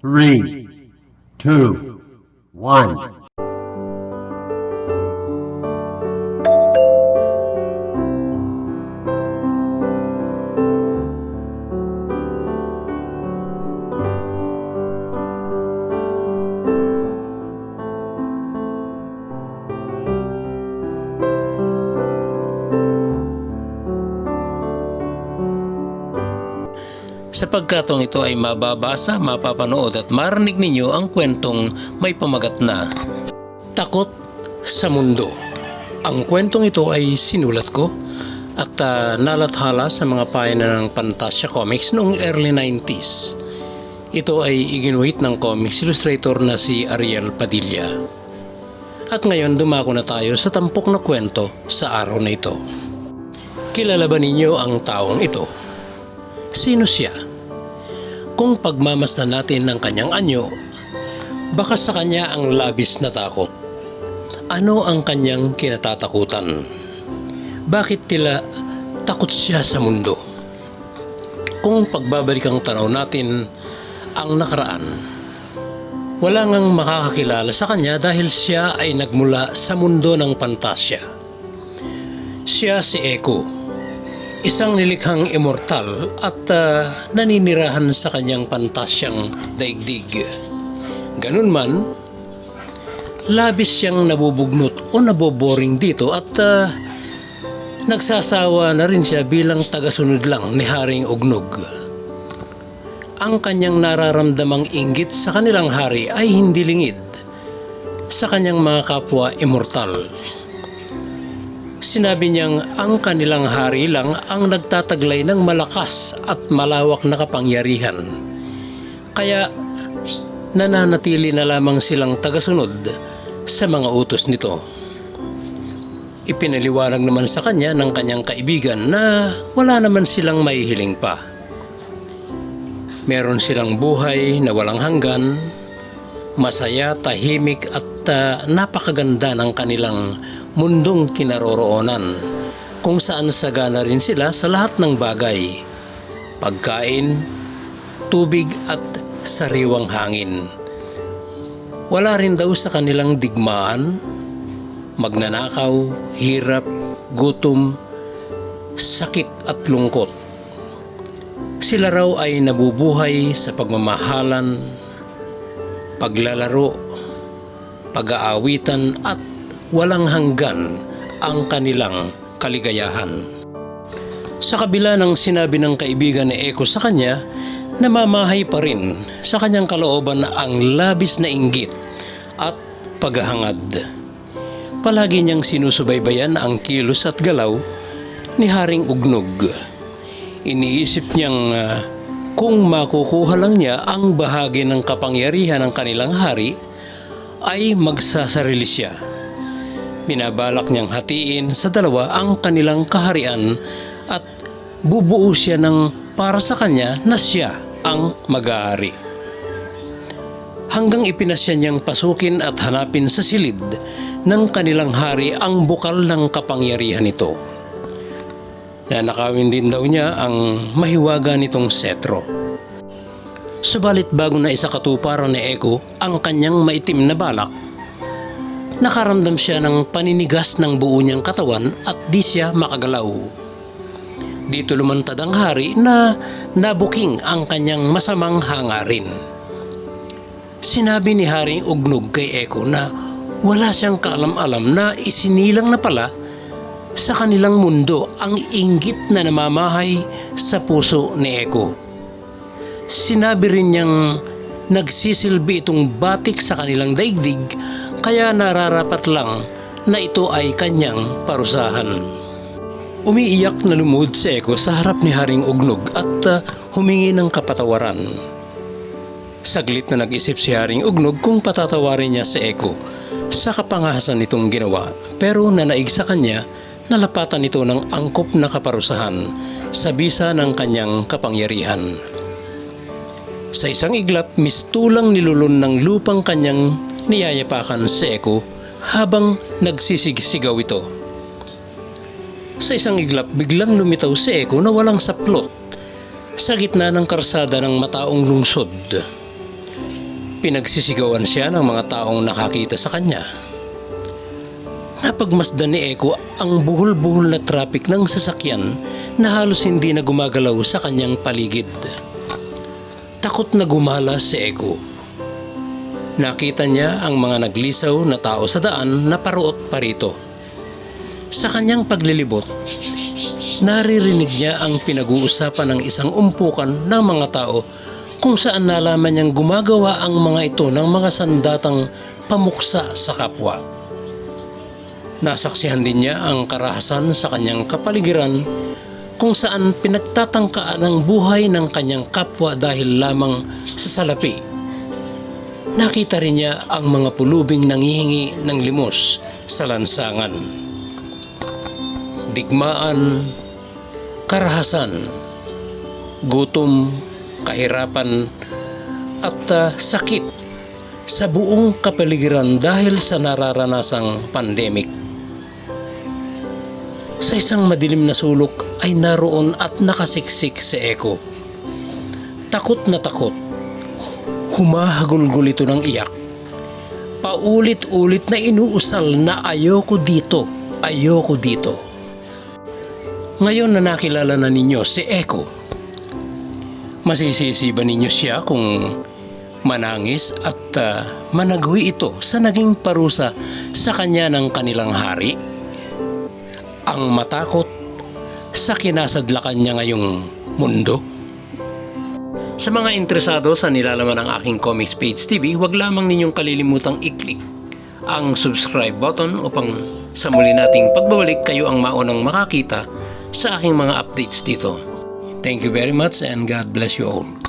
three, two, one. Sa pagkatong ito ay mababasa, mapapanood at marinig ninyo ang kwentong may pamagat na Takot sa Mundo. Ang kwentong ito ay sinulat ko at ah, nalathala sa mga pahina ng Fantasia Comics noong early 90s. Ito ay iginuhit ng comics illustrator na si Ariel Padilla. At ngayon dumako na tayo sa tampok na kwento sa araw na ito. Kilala ba ninyo ang taong ito? Sino siya? Kung pagmamasdan natin ang kanyang anyo, baka sa kanya ang labis na takot. Ano ang kanyang kinatatakutan? Bakit tila takot siya sa mundo? Kung pagbabalik ang tanaw natin ang nakaraan, wala ngang makakakilala sa kanya dahil siya ay nagmula sa mundo ng pantasya. Siya si Eko, isang nilikhang immortal at ah, naninirahan sa kanyang pantasyang daigdig. Ganun man, labis siyang nabubugnot o naboboring dito at ah, nagsasawa na rin siya bilang tagasunod lang ni Haring Ugnog. Ang kanyang nararamdamang inggit sa kanilang hari ay hindi lingid sa kanyang mga kapwa immortal. Sinabi niyang ang kanilang hari lang ang nagtataglay ng malakas at malawak na kapangyarihan. Kaya nananatili na lamang silang tagasunod sa mga utos nito. Ipinaliwanag naman sa kanya ng kanyang kaibigan na wala naman silang mahihiling pa. Meron silang buhay na walang hanggan, masaya, tahimik at ah, napakaganda ng kanilang mundong kinaroroonan kung saan sagana rin sila sa lahat ng bagay. Pagkain, tubig at sariwang hangin. Wala rin daw sa kanilang digmaan, magnanakaw, hirap, gutom, sakit at lungkot. Sila raw ay nabubuhay sa pagmamahalan, paglalaro, pag-aawitan at walang hanggan ang kanilang kaligayahan. Sa kabila ng sinabi ng kaibigan ni Eko sa kanya, namamahay pa rin sa kanyang kalooban ang labis na inggit at paghahangad. Palagi niyang sinusubaybayan ang kilos at galaw ni Haring Ugnog. Iniisip niyang ah, kung makukuha lang niya ang bahagi ng kapangyarihan ng kanilang hari, ay magsasarili siya. Binabalak niyang hatiin sa dalawa ang kanilang kaharian at bubuo siya ng para sa kanya na siya ang mag-aari. Hanggang ipinasya niyang pasukin at hanapin sa silid ng kanilang hari ang bukal ng kapangyarihan nito. Nanakawin din daw niya ang mahiwaga nitong setro. Subalit bago na isa katuparan ni Eko ang kanyang maitim na balak, nakaramdam siya ng paninigas ng buo niyang katawan at di siya makagalaw. Dito lumantad ang hari na nabuking ang kanyang masamang hangarin. Sinabi ni Haring Ugnog kay Eko na wala siyang kaalam-alam na isinilang na pala sa kanilang mundo ang inggit na namamahay sa puso ni Eko. Sinabi rin niyang nagsisilbi itong batik sa kanilang daigdig kaya nararapat lang na ito ay kanyang parusahan. Umiiyak na lumud si Eko sa harap ni Haring Ugnog at ah, humingi ng kapatawaran. Saglit na nag-isip si Haring Ugnog kung patatawarin niya si Eko sa kapangahasan nitong ginawa pero nanaig sa kanya nalapatan ito ng angkop na kaparusahan sa bisa ng kanyang kapangyarihan. Sa isang iglap, mistulang nilulun ng lupang kanyang niyayapakan si Eko habang nagsisigsigaw ito. Sa isang iglap, biglang lumitaw si Eko na walang saplot sa gitna ng karsada ng mataong lungsod. Pinagsisigawan siya ng mga taong nakakita sa kanya. Napagmasdan ni Eko ang buhol-buhol na traffic ng sasakyan na halos hindi na gumagalaw sa kanyang paligid. Takot na gumala si Eko. Nakita niya ang mga naglisaw na tao sa daan na paruot parito. Sa kanyang paglilibot, naririnig niya ang pinag-uusapan ng isang umpukan ng mga tao kung saan nalaman niyang gumagawa ang mga ito ng mga sandatang pamuksa sa kapwa. Nasaksihan din niya ang karahasan sa kanyang kapaligiran kung saan pinagtatangkaan ang buhay ng kanyang kapwa dahil lamang sa salapi. Nakita rin niya ang mga pulubing nangihingi ng limos sa lansangan. Digmaan, karahasan, gutom, kahirapan, at ah, sakit sa buong kapaligiran dahil sa nararanasang pandemic. Sa isang madilim na sulok ay naroon at nakasiksik si Eko. Takot na takot. Humahagulgol ito ng iyak. Paulit-ulit na inuusal na ayoko dito, ayoko dito. Ngayon na nakilala na ninyo si Eko, masisisi ba ninyo siya kung manangis at ah, managwi ito sa naging parusa sa kanya ng kanilang hari? Ang matakot sa kinasadlakan niya ngayong mundo? Sa mga interesado sa nilalaman ng aking Comics Page TV, huwag lamang ninyong kalilimutang i-click ang subscribe button upang sa muli nating pagbabalik kayo ang maunang makakita sa aking mga updates dito. Thank you very much and God bless you all.